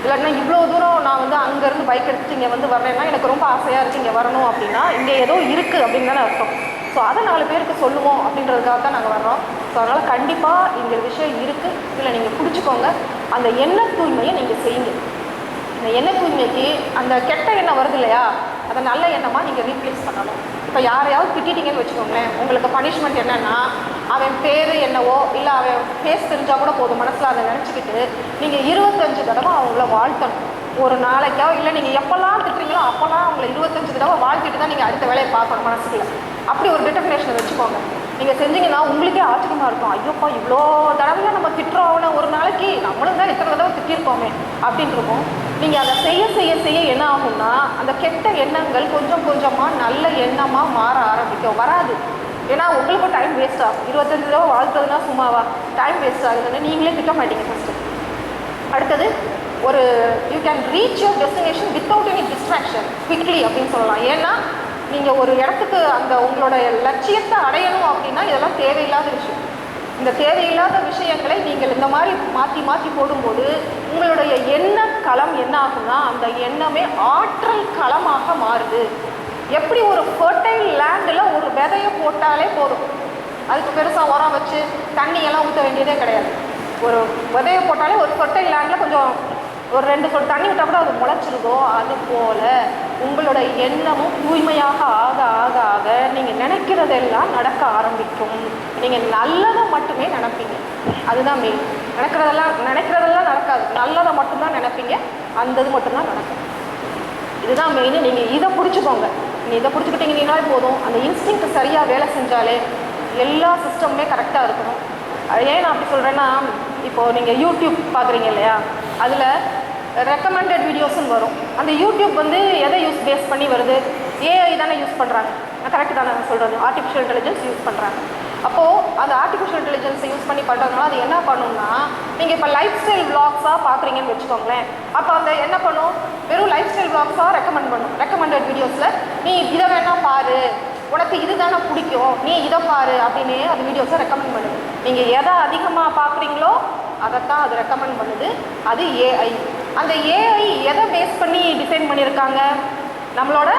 இல்லைன்னா இவ்வளோ தூரம் நான் வந்து அங்கேருந்து பைக் எடுத்துட்டு இங்கே வந்து வரேன்னா எனக்கு ரொம்ப ஆசையாக இருக்குது இங்கே வரணும் அப்படின்னா இங்கே ஏதோ இருக்குது அப்படின்னு தானே அர்த்தம். ஸோ அதை நாலு பேருக்கு சொல்லுவோம் அப்படின்றதுக்காக தான் நாங்கள் வர்றோம். ஸோ அதனால் கண்டிப்பாக இந்த விஷயம் இருக்குது இதில் நீங்கள் பிடிச்சிக்கோங்க அந்த எண்ண தூய்மையை நீங்கள் செய்யுங்க. இந்த எண்ணெய் தூய்மைக்கு அந்த கெட்ட எண்ணெய் வருது இல்லையா? அதை நல்ல எண்ணமாக நீங்கள் ரீப்ளேஸ் பண்ணணும். இப்போ யாரையாவது திட்டிட்டீங்கன்னு வச்சுக்கோங்களேன் உங்களுக்கு பனிஷ்மெண்ட் என்னன்னா அவன் பேர் என்னவோ இல்லை அவன் பேஸ் தெரிஞ்சால் கூட போதும் மனசில் அதை நினச்சிக்கிட்டு நீங்கள் இருபத்தஞ்சு தடவை அவங்கள வாழ்த்தணும். ஒரு நாளைக்கோ இல்லை நீங்கள் எப்போல்லாம் திட்டுறீங்களோ அப்போல்லாம் அவங்கள இருபத்தஞ்சு தடவை வாழ்த்திட்டு தான் நீங்கள் அடுத்த வேலையை பார்க்கணும் மனசுக்குள்ள. அப்படி ஒரு டிட்டர்மினேஷனை வச்சுக்கோங்க. நீங்கள் செஞ்சீங்கன்னா உங்களுக்கே ஆச்சரியமாக இருக்கும். ஐயோப்பா இவ்வளோ தடவையாக நம்ம திட்டுறோம் அவனை ஒரு நாளைக்கு நம்மளும் தான் இத்தனை தடவை திட்டிருக்கோமே அப்படின்னு இருக்கும். நீங்கள் அதை செய்ய செய்ய செய்ய என்ன ஆகும்னா அந்த கெட்ட எண்ணங்கள் கொஞ்சம் கொஞ்சமாக நல்ல எண்ணமாக மாற ஆரம்பிக்கும். வராது. ஏன்னா உங்களுக்கும் டைம் வேஸ்ட் ஆகும். இருபத்தஞ்சு தடவை வாழ்த்துறதுனா சும்மாவா? டைம் வேஸ்ட் ஆகுதுன்னு நீங்களே திட்ட மாட்டீங்க ஃபஸ்ட்டு அடுத்தது ஒரு you can reach your destination without any distraction quickly அப்படின்னு சொல்லலாம். ஏன்னா நீங்கள் ஒரு இடத்துக்கு அந்த உங்களோட லட்சியத்தை அடையணும் அப்படின்னா இதெல்லாம் தேவையில்லாத விஷயம். இந்த தேவையில்லாத விஷயங்களை நீங்கள் இந்த மாதிரி மாற்றி மாற்றி போடும்போது உங்களுடைய எண்ண களம் என்ன ஆகும்னா அந்த எண்ணமே ஆற்றல் களமாக மாறுது. எப்படி ஒரு ஃபர்டைல் லேண்டில் ஒரு விதையை போட்டாலே போதும். அதுக்கு பெருசாக உரம் வச்சு தண்ணியெல்லாம் ஊற்ற வேண்டியதே கிடையாது. ஒரு விதையை போட்டாலே ஒரு ஃபர்டைல் லேண்டில் கொஞ்சம் ஒரு ரெண்டு சொல் தண்ணி விட்டால் கூட அது முளைச்சிருதோ அது போல். உங்களோட எண்ணமும் தூய்மையாக ஆக ஆக ஆக நீங்கள் நினைக்கிறதெல்லாம் நடக்க ஆரம்பிக்கும். நீங்கள் நல்லதை மட்டுமே நினைப்பீங்க. அதுதான் மெயின் நினைக்கிறதெல்லாம் நினைக்கிறதெல்லாம் நடக்காது. நல்லதை மட்டும்தான் நினைப்பீங்க. அந்த இது மட்டும்தான் நடக்கும். இதுதான் மெயின் நீங்கள் இதை பிடிச்சிக்கோங்க. நீ இதை பிடிச்சிக்கிட்டீங்கன்னாலே போதும். அந்த இன்ஸ்டிங்க் சரியாக வேலை செஞ்சாலே எல்லா சிஸ்டமுமே கரெக்டாக இருக்கணும். அது ஏன் நான் அப்படி சொல்கிறேன்னா இப்போது நீங்கள் யூடியூப் பார்க்குறீங்க இல்லையா? அதில் ரெக்கமெண்டட் வீடியோஸ்னு வரும். அந்த யூடியூப் வந்து எதை யூஸ் பேஸ் பண்ணி வருது? ஏஐ தானே யூஸ் பண்ணுறாங்க கரெக்ட் தானே சொல்கிறது ஆர்டிஃபிஷியல் இன்டெலிஜென்ஸ் யூஸ் பண்ணுறாங்க அப்போது அந்த ஆர்டிஃபிஷியல் இன்டெலிஜென்ஸை யூஸ் பண்ணி பண்ணுறதுனால அது என்ன பண்ணுன்னா நீங்கள் இப்போ லைஃப் ஸ்டைல் விளாக்ஸாக பார்க்குறீங்கன்னு வச்சுக்கோங்களேன். அப்போ அந்த என்ன பண்ணும்? வெறும் லைஃப் ஸ்டைல் விளாக்ஸாக ரெக்கமெண்ட் பண்ணும். ரெக்கமெண்டட் வீடியோஸில் நீ இதை வேணால் பாரு. உனக்கு இது தானே பிடிக்கும். நீ இதை பாரு. அப்படின்னு அது வீடியோஸை ரெக்கமெண்ட் பண்ணுது. நீங்கள் எதை அதிகமாக பார்க்குறீங்களோ அதைத்தான் அது ரெக்கமெண்ட் பண்ணுது. அது ஏஐ அந்த ஏஐ எதை பேஸ் பண்ணி டிசைன் பண்ணியிருக்காங்க? நம்மளோட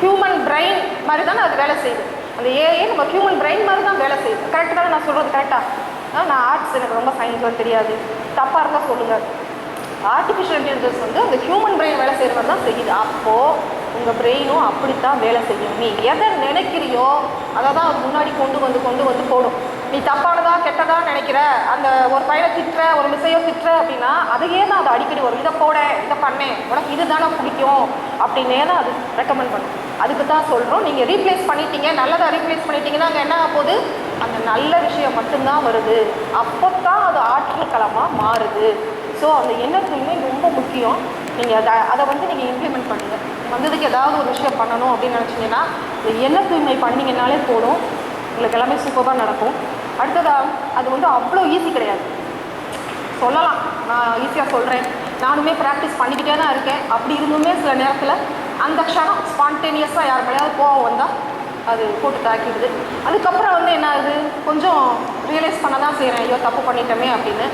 ஹியூமன் பிரெயின் மாதிரி தானே அது வேலை செய்யுது. அந்த ஏஐ நம்ம ஹியூமன் பிரெயின் மாதிரி தான் வேலை செய்யுது. கரெக்ட் தானே நான் சொல்கிறது கரெக்டாக நான் ஆர்ட்ஸ் எனக்கு ரொம்ப சயின்ஸ்லாம் தெரியாது. தப்பாக இருந்தால் சொல்லுங்கள் ஆர்டிஃபிஷியல் இன்டெலிஜென்ஸ் வந்து அந்த ஹியூமன் பிரெயின் வேலை செய்கிற மாதிரி தான் செய்யுது. அப்போது உங்கள் பிரெயினும் அப்படித்தான் வேலை செய்யும். நீ எதை நினைக்கிறியோ அதை தான் அது முன்னாடி கொண்டு வந்து கொண்டு வந்து போடும். நீ தப்பானதா கெட்டதா நினைக்கிற அந்த ஒரு பையனை திட்டுற ஒரு மிஸ்ஸையோ திட்டுற அப்படின்னா அதையே தான் அது அடிக்கடி வரும். இதை போட இதை பண்ணேன் உனக்கு இது தானே பிடிக்கும். அப்படின்னே தான் அது ரெக்கமெண்ட் பண்ணும் அதுக்கு தான் சொல்கிறோம் நீங்கள் ரீப்ளேஸ் பண்ணிட்டீங்க நல்லதாக ரீப்ளேஸ் பண்ணிட்டீங்கன்னா அங்கே என்ன ஆக அந்த நல்ல விஷயம் மட்டும்தான் வருது. அப்போ தான் அது ஆற்றல் களமாக மாறுது. ஸோ அந்த எண்ண தூய்மை ரொம்ப முக்கியம். நீங்கள் அதை அதை வந்து நீங்கள் இம்ப்ளிமெண்ட் பண்ணுங்கள் வந்ததுக்கு ஏதாவது ஒரு விஷயம் பண்ணணும் அப்படின்னு நினச்சிங்கன்னா இந்த எண்ண தூய்மை பண்ணிங்கனாலே போதும். உங்களுக்கு எல்லாமே சூப்பராக நடக்கும். அடுத்ததாக அது வந்து அவ்வளோ ஈஸி கிடையாது. சொல்லலாம். நான் ஈஸியாக சொல்கிறேன் நானுமே ப்ராக்டிஸ் பண்ணிக்கிட்டே தான் இருக்கேன். அப்படி இருந்துமே சில நேரத்தில் அந்த க்ஷணம் ஸ்பான்டேனியஸாக யார் மேலேயாவது கோவம் வந்தால் அது போட்டு தாக்கிடுது. அதுக்கப்புறம் வந்து என்ன ஆகுது? கொஞ்சம் ரியலைஸ் பண்ண தான் செய்கிறேன் ஐயோ தப்பு பண்ணிட்டோமே அப்படின்னு.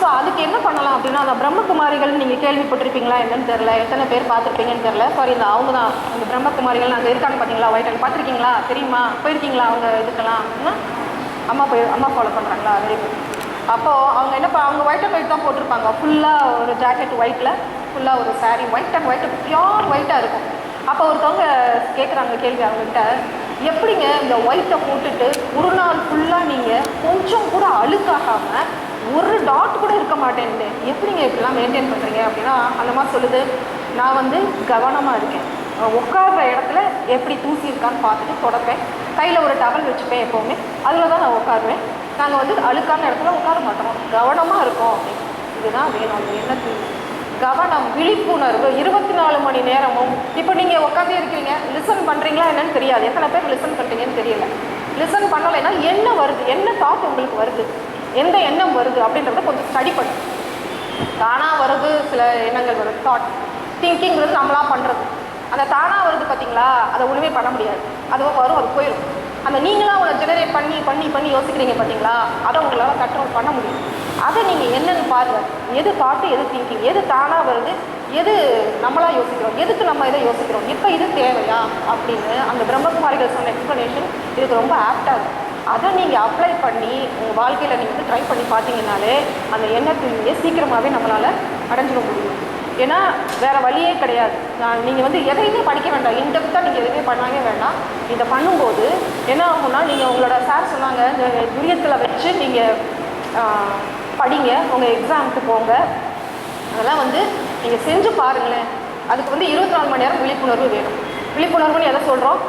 ஸோ அதுக்கு என்ன பண்ணலாம் அப்படின்னா அந்த பிரம்மகுமாரிகள் நீங்கள் கேள்விப்பட்டிருப்பீங்களா? என்னன்னு தெரில எத்தனை பேர் பார்த்துருப்பீங்கன்னு தெரில சாரி இந்த அவங்க தான். அந்த பிரம்மகுமாரிகள் அங்கே இருக்காங்க பார்த்தீங்களா ஒயிட் அண்ட் பார்த்துருக்கீங்களா? தெரியுமா? போயிருக்கீங்களா அவங்க இதுக்கெல்லாம்? அப்படின்னா அம்மா போய் அம்மா ஃபாலோ பண்ணுறாங்களா வெரி குட் அப்போது அவங்க என்ன அவங்க ஒயிட் அண்ட் ஒயிட் தான் போட்டிருப்பாங்க. ஃபுல்லாக ஒரு ஜாக்கெட் ஒயிட்டில் ஃபுல்லாக ஒரு sari white and white pure ஒயிட்டாக இருக்கும். அப்போ ஒருத்தவங்க கேட்குறாங்க கேள்வி அவங்ககிட்ட எப்படிங்க இந்த ஒயிட்டை போட்டுட்டு ஒரு நாள் ஃபுல்லாக நீங்கள் கொஞ்சம் கூட அழுக்காகாமல் ஒரு டாட் கூட இருக்க மாட்டேன்ட்டு? எப்படிங்க இப்படிலாம் மெயின்டைன் பண்ணுறீங்க அப்படின்னா அந்த மாதிரி சொல்லுது. நான் வந்து கவனமாக இருக்கேன். உட்கார்ற இடத்துல எப்படி தூசி இருக்கான்னு பார்த்துட்டு தொடப்பேன். கையில் ஒரு டவல் வச்சுப்பேன் எப்போவுமே. அதில் தான் நான் உட்காருவேன். நாங்கள் வந்து அழுக்கான இடத்துல உட்கார மாட்டோம். கவனமாக இருக்கோம் அப்படின்னு. இதுதான் வேணும். அந்த எண்ணத்தில் கவனம் விழிப்புணர்வு. இருபத்தி நாலு மணி நேரமும். இப்போ நீங்கள் உட்காந்தே இருக்கீங்க லிசன் பண்ணுறீங்களா என்னன்னு தெரியாது. எத்தனை பேர் லிசன் பண்ணுறீங்கன்னு தெரியல. லிசன் பண்ணலைன்னா என்ன வருது? என்ன தாட் உங்களுக்கு வருது? எந்த எண்ணம் வருது? அப்படின்றத கொஞ்சம் ஸ்டடி பண்ணு. தானாக வருது சில எண்ணங்கள் வருது. தாட் திங்கிங்கிறது நம்மளாக பண்ணுறது அந்த தானாக வருது பார்த்தீங்களா அதை ஒன்றுமே பண்ண முடியாது. அதுவும் வரும் அது போயிடும் அந்த நீங்களாக உங்களை ஜெனரேட் பண்ணி பண்ணி பண்ணி யோசிக்கிறீங்க பார்த்தீங்களா அதை உங்களால் கண்ட்ரோல் பண்ண முடியும். அதை நீங்கள் என்னன்னு பாருங்கள் எது பார்த்து எது திங்கிங் எது தானாக வருது எது நம்மளாக யோசிக்கிறோம் எதுக்கு நம்ம இதை யோசிக்கிறோம்? இப்போ இது தேவையா? அப்படின்னு அந்த பிரம்மகுமாரிகள் சொன்ன எக்ஸ்ப்ளனேஷன் இதுக்கு ரொம்ப ஆப்டாக இருக்கும் அதை நீங்கள் அப்ளை பண்ணி உங்கள் வாழ்க்கையில் நீங்கள் வந்து ட்ரை பண்ணி பார்த்தீங்கன்னாலே அந்த எண்ணத்தை சீக்கிரமாகவே நம்மளால் அடைஞ்சிட முடியும். ஏன்னா வேறு வழியே கிடையாது. நான் நீங்கள் வந்து எதையுமே படிக்க வேண்டாம். இன்டெப்த்தாக நீங்கள் எதுவுமே பண்ணவே வேண்டாம். இதை பண்ணும்போது என்ன ஆகும்னா நீங்கள் உங்களோட சார் சொன்னாங்க இந்த துரியத்தில் வச்சு நீங்கள் படிங்க. உங்கள் எக்ஸாமுக்கு போங்க. அதெல்லாம் வந்து நீங்கள் செஞ்சு பாருங்களேன். அதுக்கு வந்து இருபத்தி நாலு மணி நேரம் விழிப்புணர்வு வேணும். விழிப்புணர்வுன்னு எதை சொல்கிறோம்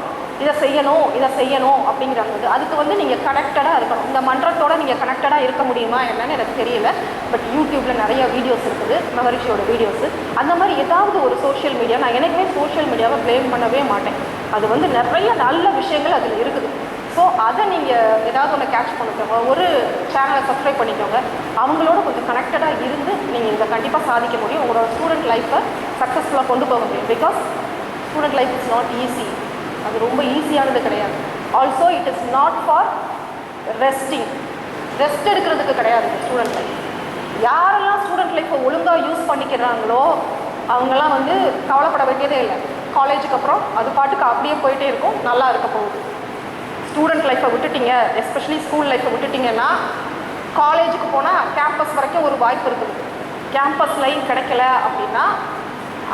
இதை செய்யணும் இதை செய்யணும் அப்படிங்கிறது அதுக்கு வந்து நீங்கள் கனெக்டடாக இருக்கணும். இந்த மன்றத்தோட நீங்கள் கனெக்டடாக இருக்க முடியுமா என்னன்னு எனக்கு தெரியல. பட் யூடியூப்பில் நிறைய வீடியோஸ் இருக்குது மகரிஷியோட வீடியோஸு அந்த மாதிரி ஏதாவது ஒரு சோஷியல் மீடியா நான் எனக்குமே சோஷியல் மீடியாவை ப்ளேம் பண்ணவே மாட்டேன். அது வந்து நிறைய நல்ல விஷயங்கள் அதில் இருக்குது. ஸோ அதை நீங்கள் ஏதாவது ஒன்று கேட்ச் பண்ணிக்கோங்க. ஒரு சேனலை சப்ஸ்கிரைப் பண்ணிக்கோங்க. அவங்களோட கொஞ்சம் கனெக்டடாக இருந்து நீங்கள் இதை கண்டிப்பாக சாதிக்க முடியும். உங்களோட ஸ்டூடெண்ட் லைஃப்பை சக்ஸஸ்ஃபுல்லாக கொண்டு போக முடியும். Because student life is not easy அது ரொம்ப ஈஸியானது கிடையாது. Also it is not for resting rest எடுக்கிறதுக்கு கிடையாது ஸ்டூடெண்ட் லைஃப் யாரெல்லாம் ஸ்டூடெண்ட் லைஃப்பை ஒழுங்காக யூஸ் பண்ணிக்கிறாங்களோ அவங்கெல்லாம் வந்து கவலைப்பட வேண்டியதே இல்லை. காலேஜுக்கு அப்புறம் அது பாட்டுக்கு அப்படியே போயிட்டே இருக்கும். நல்லா இருக்க போகுது. ஸ்டூடெண்ட் லைஃப்பை விட்டுட்டீங்க எஸ்பெஷலி ஸ்கூல் லைஃப்பை விட்டுட்டிங்கன்னா காலேஜுக்கு போனால் கேம்பஸ் வரைக்கும் ஒரு வாய்ப்பு இருக்குது. கேம்பஸ் லைன் கிடைக்கல அப்படின்னா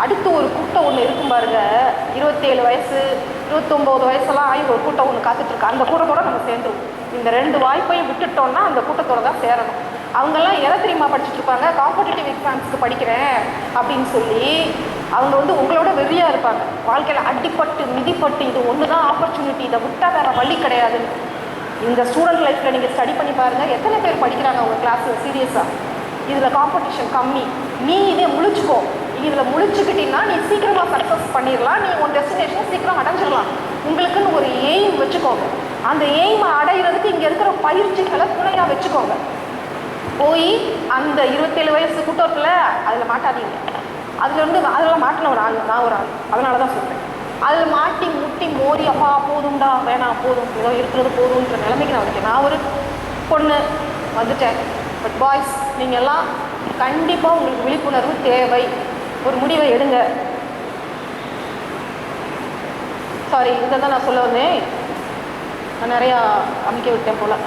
அடுத்து ஒரு கூட்டம் ஒன்று இருக்கும் பாருங்க. இருபத்தேழு வயசு இருபத்தொம்போது வயசெல்லாம் ஆகி ஒரு கூட்டம் ஒன்று காத்துட்ருக்கு. அந்த கூட்டத்தோட நம்ம சேர்ந்துருவோம். இந்த ரெண்டு வாய்ப்பையும் விட்டுட்டோம்னா அந்த கூட்டத்தோட தான் சேரணும். அவங்கெல்லாம் எதை தெரியுமா படிச்சுட்டு இருப்பாங்க? காம்படிட்டிவ் எக்ஸாம்ஸ்க்கு படிக்கிறேன் அப்படின்னு சொல்லி அவங்க வந்து உங்களோட வெறியாக இருப்பாங்க. வாழ்க்கையில் அடிப்பட்டு மிதிப்பட்டு இது ஒன்று தான் ஆப்பர்ச்சுனிட்டி இதை விட்டால் வேறு வழி கிடையாதுன்னு இந்த ஸ்டூடெண்ட் லைஃப்பில் நீங்கள் ஸ்டடி பண்ணி பாருங்கள் எத்தனை பேர் படிக்கிறாங்க உங்கள் கிளாஸில் சீரியஸாக இதில் காம்படிஷன் கம்மி. நீ இதே முழிச்சுக்கோ. இதில் முடிச்சுக்கிட்டீங்கன்னா நீ சீக்கிரமாக சக்ஸஸ் பண்ணிடலாம் நீ உன் டெஸ்டினேஷனை சீக்கிரம் அடைஞ்சிடலாம் உங்களுக்குன்னு ஒரு எய்ம் வச்சுக்கோங்க. அந்த எய்மை அடையிறதுக்கு இங்கே இருக்கிற பயிற்சிகளை துணையாக வச்சுக்கோங்க. போய் அந்த இருபத்தேழு வயசு கூட்டத்தில் அதில் மாட்டாதீங்க. அதில் இருந்து அதில் மாட்டின ஒரு ஆள் நான் ஒரு ஆள். அதனால தான் சொல்கிறேன் அதில் மாட்டி முட்டி மோரி அப்பா போதும்டா வேணாம் போதும். ஏதோ இருக்கிறது போதுன்ற நிலைமைக்கு நான் இருக்கேன். நான் ஒரு பொண்ணு வந்துட்டேன். பட் பாய்ஸ் நீங்கள் எல்லாம் கண்டிப்பாக உங்களுக்கு விழிப்புணர்வு தேவை. ஒரு முடிவை எடுங்க. சாரி இதை தான் நான் சொல்ல வந்தேன். நான் நிறையா அமைக்க விட்டேன் போல்.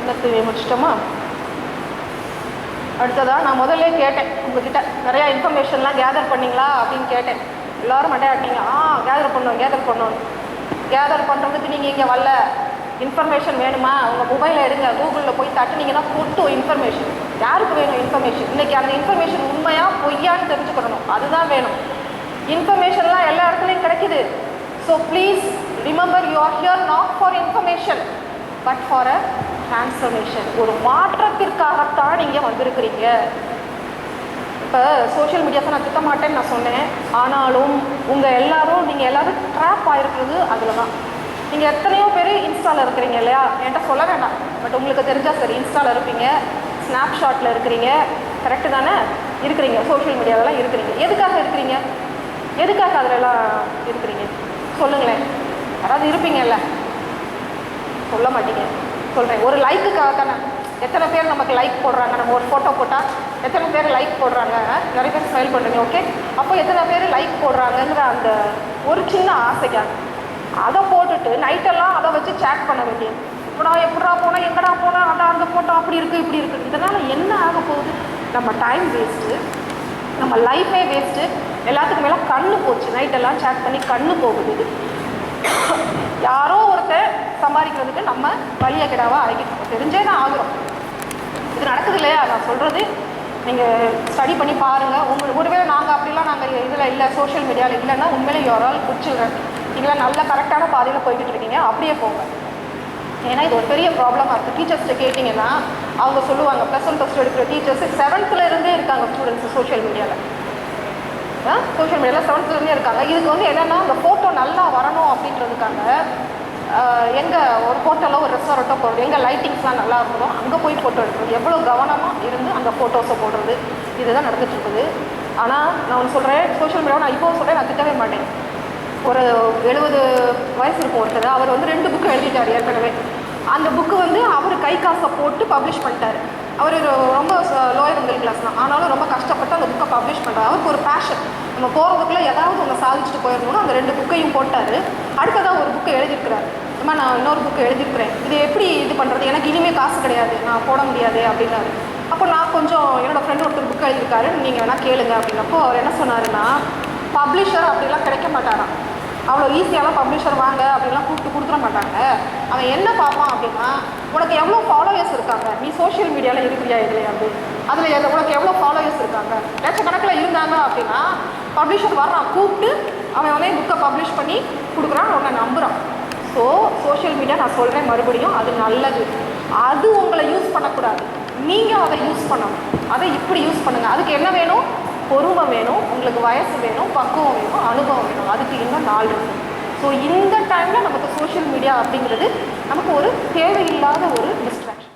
இன்னத்துவே முடிச்சிட்டோமா? அடுத்ததாக நான் முதல்ல கேட்டேன். உங்ககிட்ட நிறையா இன்ஃபர்மேஷன்லாம் கேதர் பண்ணீங்களா அப்படின்னு கேட்டேன். எல்லாரும் மண்டையாட்டிங்க ஆ கேதர் பண்ணோம் கேதர் பண்ணோம். கேதர் பண்ணுறதுக்கு நீங்கள் இங்கே வரல. இன்ஃபர்மேஷன் வேணுமா? உங்கள் மொபைலை எடுங்க. கூகுளில் போய் தட்டினீங்கன்னா ஃபுட்டு இன்ஃபர்மேஷன் யாருக்கு வேணும் இன்ஃபர்மேஷன் இன்றைக்கி அந்த இன்ஃபர்மேஷன் உண்மையா பொய்யான்னு தெரிஞ்சுக்கணும். அதுதான் வேணும். இன்ஃபர்மேஷன்லாம் எல்லா இடத்துலையும் கிடைக்குது. So please remember you are here not for information but for a transformation ஒரு மாற்றத்திற்காகத்தான் நீங்கள் வந்திருக்கிறீங்க. இப்போ சோஷியல் மீடியாஸை நான் திட்ட மாட்டேன்னு நான் சொன்னேன். ஆனாலும் உங்கள் எல்லாரும் நீங்கள் எல்லோரும் ட்ராப் ஆகிருக்கிறது அதில் தான் நீங்கள் எத்தனையோ பேர் இன்ஸ்டாவில் இருக்கிறீங்க இல்லையா? என்கிட்ட சொல்ல வேண்டாம் பட் உங்களுக்கு தெரிஞ்சால் சரி இன்ஸ்டாவில் இருப்பீங்க. ஸ்னாப்ஷாட்டில் இருக்கிறீங்க. கரெக்டு தானே? இருக்கிறீங்க. சோஷியல் மீடியாவெல்லாம் இருக்கிறீங்க. எதுக்காக இருக்கிறீங்க? எதுக்காக அதிலலாம் இருக்கிறீங்க? சொல்லுங்களேன். யாராவது இருப்பீங்கல்ல? சொல்ல மாட்டீங்க. சொல்கிறேன் ஒரு லைக்குக்காக தானே எத்தனை பேர் நமக்கு லைக் போடுறாங்க? நம்ம ஒரு ஃபோட்டோ போட்டால் எத்தனை பேர் லைக் போடுறாங்க? நிறைய பேர் ஸ்மைல் பண்ணுறீங்க ஓகே அப்போ எத்தனை பேர் லைக் போடுறாங்கங்கிற அந்த ஒரு சின்ன ஆசைக்காக அதை போட்டுட்டு நைட்டெல்லாம் அதை வச்சு சேட் பண்ண வேண்டியது. எப்படா எப்படா போனால் எங்கடா போனால் அதான் அந்த ஃபோட்டோ அப்படி இருக்குது இப்படி இருக்குது இதனால் என்ன ஆக போகுது? நம்ம டைம் வேஸ்ட்டு நம்ம லைஃபே வேஸ்ட்டு எல்லாத்துக்கும் மேலே கண்ணு போச்சு. நைட்டெல்லாம் சேட் பண்ணி கண்ணு போகுது யாரோ ஒருத்தர் சம்பாதிக்கிறதுக்கு நம்ம வழிய கிடாவாக ஆகிட்டு தெரிஞ்சே தான் ஆகுறோம். இது நடக்குது இல்லையா? நான் சொல்கிறது நீங்கள் ஸ்டடி பண்ணி பாருங்கள் உங்களுக்கு ஒருவேளை நாங்கள் அப்படிலாம் நாங்கள் இதில் இல்லை சோஷியல் மீடியாவில் இல்லைன்னா உண்மையிலே யோரால் குடிச்சுக்கிறேன் நீங்களாம் நல்ல கரெக்டான பாதையில் போய்கிட்டு இருக்கீங்க. அப்படியே போங்க. ஏன்னா இது ஒரு பெரிய ப்ராப்ளமாக இருக்குது டீச்சர்ஸ்கிட்ட கேட்டிங்கன்னா அவங்க சொல்லுவாங்க ப்ளஸ் ஒன் ப்ளஸ் டூ எடுக்கிற டீச்சர்ஸ் செவன்த்தில் இருந்தே இருக்காங்க ஸ்டூடெண்ட்ஸ் சோஷியல் மீடியாவில் சோஷியல் மீடியாவில் செவன்த்துலேருந்தே இருக்காங்க. இதுக்கு வந்து என்னென்னா அந்த ஃபோட்டோ நல்லா வரணும் அப்படின்றதுக்காக எங்கே ஒரு ஹோட்டலோ ஒரு ரெஸ்டாரண்ட்டோ போகிறது எங்கே லைட்டிங்ஸ்லாம் நல்லா இருக்கணும் அங்கே போய் ஃபோட்டோ எடுக்கிறது எவ்வளோ கவனமாக இருந்து அந்த ஃபோட்டோஸை போடுறது இதுதான் நடந்துகிட்ருக்குது ஆனால் நான் ஒன்று சொல்கிறேன் சோஷியல் மீடியாவை நான் இப்போ சொல்கிறேன் நான் திட்டவே மாட்டேன். ஒரு எழுபது வயசு இருக்கும் ஒருத்தர். அவர் வந்து ரெண்டு புக்கு எழுதிட்டார் ஏற்கனவே. அந்த புக்கு வந்து அவர் கை காசை போட்டு பப்ளிஷ் பண்ணிட்டார். அவர் ரொம்ப லோயர் மிடில் கிளாஸ் தான். ஆனாலும் ரொம்ப கஷ்டப்பட்டு அந்த புக்கை பப்ளிஷ் பண்ணுறாரு அவருக்கு ஒரு பேஷன் நம்ம போகிறதுக்குள்ளே ஏதாவது ஒன்று சாதிச்சுட்டு போயிடணும்னு அந்த ரெண்டு புக்கையும் போட்டார். அடுத்ததாக ஒரு புக்கை எழுதியிருக்கிறார். அம்மா நான் இன்னொரு புக்கு எழுதியிருக்கிறேன். இது எப்படி இது பண்ணுறது எனக்கு இனிமேல் காசு கிடையாது. நான் போட முடியாது அப்படின்னாரு. அப்போ நான் கொஞ்சம் என்னோடய ஃப்ரெண்டு ஒருத்தர் புக் எழுதியிருக்காரு. நீங்கள் வேணால் கேளுங்க அப்படின்னப்போ அவர் என்ன சொன்னாருன்னா பப்ளிஷர் அப்படிலாம் கிடைக்க மாட்டாராம். அவ்வளோ ஈஸியாலாம் பப்ளிஷர் வாங்க அப்படிலாம் கூப்பிட்டு கொடுத்துட மாட்டாங்க. அவன் என்ன பார்ப்பான் அப்படின்னா உனக்கு எவ்வளோ ஃபாலோவர்ஸ் இருக்காங்க? நீ சோஷியல் மீடியாவில் இருக்கிறியா இல்லையா? அப்படி அதில் எது உனக்கு எவ்வளோ ஃபாலோவர்ஸ் இருக்காங்க? லட்சக்கணக்கில் இருந்தாங்க அப்படின்னா பப்ளிஷர் வர்றான் கூப்பிட்டு அவன் வந்து புக்கை பப்ளிஷ் பண்ணி கொடுக்குறான் உன்னை நம்புகிறான் ஸோ சோஷியல் மீடியா நான் சொல்கிறேன் மறுபடியும் அது நல்லது. அது உங்களை யூஸ் பண்ணக்கூடாது. நீங்கள் அதை யூஸ் பண்ணணும். அதை இப்படி யூஸ் பண்ணுங்கள் அதுக்கு என்ன வேணும்? பொறுமை வேணும் உங்களுக்கு வயசு வேணும் பக்குவம் வேணும் அனுபவம் வேணும். அதுக்கு இன்னும் நாள் இருக்குது ஸோ இந்த டைமில் நமக்கு சோஷியல் மீடியா அப்படிங்கிறது நமக்கு ஒரு தேவையில்லாத ஒரு